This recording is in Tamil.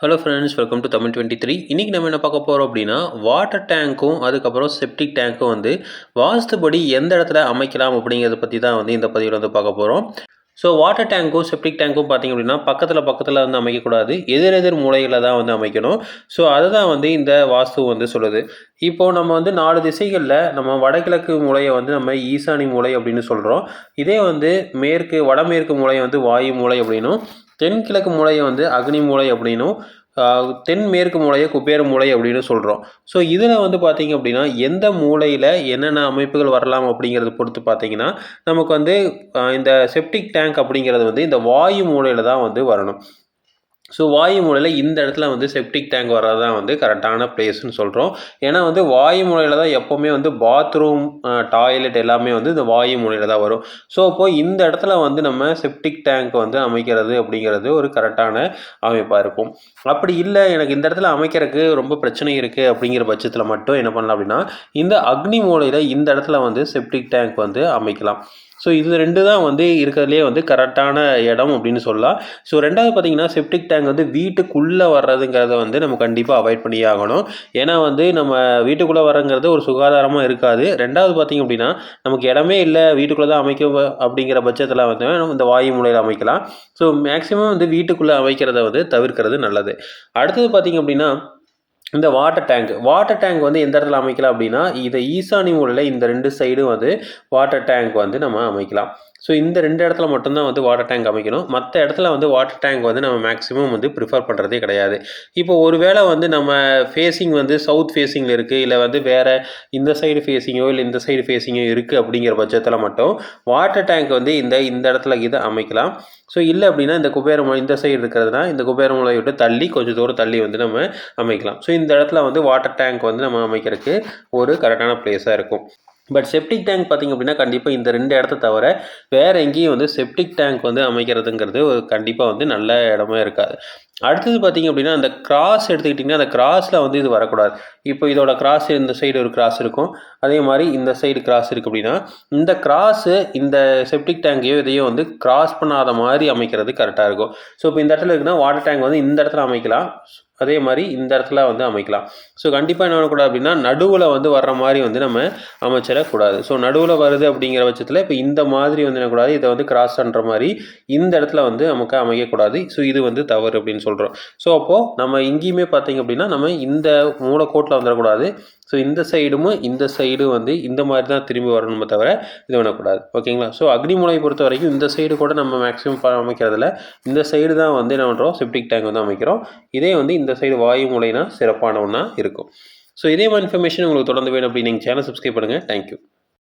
Hello friends welcome to Tamil twenty three இன்றைக்கி நம்ம என்ன பார்க்க போகிறோம் அப்படின்னா வாட்டர் டேங்க்கும் அதுக்கப்புறம் செப்டிக் டேங்க்கும் வந்து வாஸ்துபடி எந்த இடத்துல அமைக்கலாம் அப்படிங்கிறத பற்றி தான் வந்து இந்த பதிவில் வந்து பார்க்க போகிறோம் ஸோ வாட்டர் டேங்க்கும் செப்டிக் டேங்க்கும் பார்த்திங்க அப்படின்னா பக்கத்தில் பக்கத்தில் வந்து அமைக்கக்கூடாது. எதிர் எதிர் மூலைகளில் தான் வந்து அமைக்கணும். ஸோ அதை தான் வந்து இந்த வாஸ்து வந்து சொல்லுது. இப்போது நம்ம வந்து நாலு திசைகளில் நம்ம வடகிழக்கு மூலையை வந்து நம்ம ஈசானி மூலை அப்படின்னு சொல்கிறோம் இதே வந்து மேற்கு வடமேற்கு மூலையை வந்து வாயு மூலை அப்படின்னும். தென்கிழக்கு மூலையை வந்து அக்னி மூலை அப்படின்னும் தென்மேற்கு மூலையை குபேர மூலை அப்படின்னு சொல்கிறோம் ஸோ இதில் வந்து பார்த்திங்க அப்படின்னா எந்த மூலையில் என்னென்ன அமைப்புகள் வரலாம் அப்படிங்கிறத பொறுத்து பார்த்திங்கன்னா நமக்கு வந்து இந்த செப்டிக் டேங்க் அப்படிங்கிறது வந்து இந்த வாயு மூலையில் தான் வந்து வரணும். ஸோ வாயு மூலையில் இந்த இடத்துல வந்து செப்டிக் டேங்க் வர்றது தான் வந்து கரெக்டான பிளேஸ்னு சொல்கிறோம் ஏன்னா வந்து வாயு மூலையில் தான் எப்போவுமே வந்து பாத்ரூம் டாய்லெட் எல்லாமே வந்து இந்த வாயு மூலையில் தான் வரும். ஸோ அப்போது இந்த இடத்துல வந்து நம்ம செப்டிக் டேங்க் வந்து அமைக்கிறது அப்படிங்கிறது ஒரு கரெக்டான அமைப்பாக இருக்கும். அப்படி இல்லை எனக்கு இந்த இடத்துல அமைக்கிறதுக்கு ரொம்ப பிரச்சனை இருக்குது அப்படிங்கிற பட்சத்தில் மட்டும் என்ன பண்ணலாம் அப்படின்னா இந்த அக்னி மூலையில் இந்த இடத்துல வந்து செப்டிக் டேங்க் வந்து அமைக்கலாம். ஸோ இது ரெண்டு தான் வந்து இருக்கிறதுலே வந்து கரெக்டான இடம் அப்படின்னு சொல்லலாம். ஸோ ரெண்டாவது பார்த்தீங்கன்னா செப்டிக் டேங்க் வந்து வீட்டுக்குள்ளே வர்றதுங்கிறத வந்து நம்ம கண்டிப்பாக அவாய்ட் பண்ணி ஆகணும். ஏன்னா வந்து நம்ம வீட்டுக்குள்ளே வரங்கிறது ஒரு சுகாதாரமாக இருக்காது. ரெண்டாவது பார்த்திங்க அப்படின்னா நமக்கு இடமே இல்லை வீட்டுக்குள்ளே தான் அமைக்க அப்படிங்கிற பட்சத்தில் வந்து நம்ம இந்த வாயு மூலையில் அமைக்கலாம். ஸோ மேக்ஸிமம் வந்து வீட்டுக்குள்ளே அமைக்கிறத வந்து தவிர்க்கிறது நல்லது. அடுத்தது பார்த்திங்க அப்படின்னா இந்த வாட்டர் டேங்க் வாட்டர் டேங்க் வந்து எந்த இடத்துல அமைக்கலாம் அப்படின்னா இதை ஈசானி மூலையில் இந்த ரெண்டு சைடும் வந்து வாட்டர் டேங்க் வந்து நம்ம அமைக்கலாம். ஸோ இந்த ரெண்டு இடத்துல மட்டும்தான் வந்து வாட்டர் டேங்க் அமைக்கணும். மற்ற இடத்துல வந்து வாட்டர் டேங்க் வந்து நம்ம மேக்ஸிமம் வந்து ப்ரிஃபர் பண்ணுறதே கிடையாது. இப்போ ஒருவேளை வந்து நம்ம ஃபேஸிங் வந்து சவுத் ஃபேஸிங்கில் இருக்குது இல்லை வந்து வேறு இந்த சைடு ஃபேஸிங்கோ இல்லை இந்த சைடு ஃபேஸிங்கோ இருக்குது அப்படிங்கிற பட்சத்தில் மட்டும் வாட்டர் டேங்க் வந்து இந்த இந்த இடத்துல இதை அமைக்கலாம். ஸோ இல்லை அப்படின்னா இந்த குபேரமலை இந்த சைடு இருக்கிறதுனா இந்த குபேரமலை விட்டு தள்ளி கொஞ்சம் தூரம் தள்ளி வந்து நம்ம அமைக்கலாம். ஸோ இந்த இடத்துல வந்து வாட்டர் டேங்க் வந்து நம்ம அமைக்கிறதுக்கு ஒரு கரெக்டான பிளேஸாக இருக்கும். பட் செப்டிக் டேங்க் பார்த்திங்க அப்படின்னா கண்டிப்பாக இந்த ரெண்டு இடத்த தவிர வேறு எங்கேயும் வந்து செப்டிக் டேங்க் வந்து அமைக்கிறதுங்கிறது கண்டிப்பாக வந்து நல்ல இடமா இருக்காது. அடுத்தது பார்த்திங்க அப்படின்னா அந்த கிராஸ் எடுத்துக்கிட்டிங்கன்னா அந்த கிராஸில் வந்து இது வரக்கூடாது. இப்போ இதோட கிராஸ் இந்த சைடு ஒரு கிராஸ் இருக்கும். அதே மாதிரி இந்த சைடு கிராஸ் இருக்குது அப்படின்னா இந்த கிராஸு இந்த செப்டிக் டேங்கையோ இதையோ வந்து கிராஸ் பண்ணாத மாதிரி அமைக்கிறது கரெக்டாக இருக்கும். ஸோ இப்போ இந்த இடத்துல இருக்குன்னா வாட்டர் டேங்க் வந்து இந்த இடத்துல அமைக்கலாம். அதே மாதிரி இந்த இடத்துல வந்து அமைக்கலாம். ஸோ கண்டிப்பாக என்ன பண்ணக்கூடாது அப்படின்னா நடுவில் வந்து வர்ற மாதிரி வந்து நம்ம அமைச்சிடக்கூடாது. ஸோ நடுவில் வருது அப்படிங்கிற பட்சத்தில் இப்போ இந்த மாதிரி வந்து என்னக்கூடாது இதை வந்து கிராஸ் பண்ணுற மாதிரி இந்த இடத்துல வந்து நமக்கு அமைக்கக்கூடாது ஸோ இது வந்து தவறு அப்படின்னு சொல்கிறோம் ஸோ அப்போது நம்ம இங்கேயுமே பார்த்திங்க அப்படின்னா நம்ம இந்த மூலக்கோட்டில் வந்துடக்கூடாது. ஸோ இந்த சைடும் இந்த சைடும் வந்து இந்த மாதிரி தான் திரும்பி வரணுமே தவிர இது பண்ணக்கூடாது. ஓகேங்களா ஸோ அக்னிமூலை பொறுத்த வரைக்கும் இந்த சைடு கூட நம்ம மேக்ஸிமம் அமைக்கிறதில்ல. இந்த சைடு தான் வந்து என்ன பண்ணுறோம் செப்டிக் டேங்க் வந்து அமைக்கிறோம். இதே வந்து இந்த சைடு வாயு மூலைனா சிறப்பான ஒன்றா இருக்கும். ஸோ இதே மாதிரி இன்ஃபர்மேஷன் உங்களுக்கு தொடர்ந்து வேணும் அப்படின்னு நீங்கள் சேனல் சப்ஸ்கிரைப் பண்ணுங்கள் தேங்க்யூ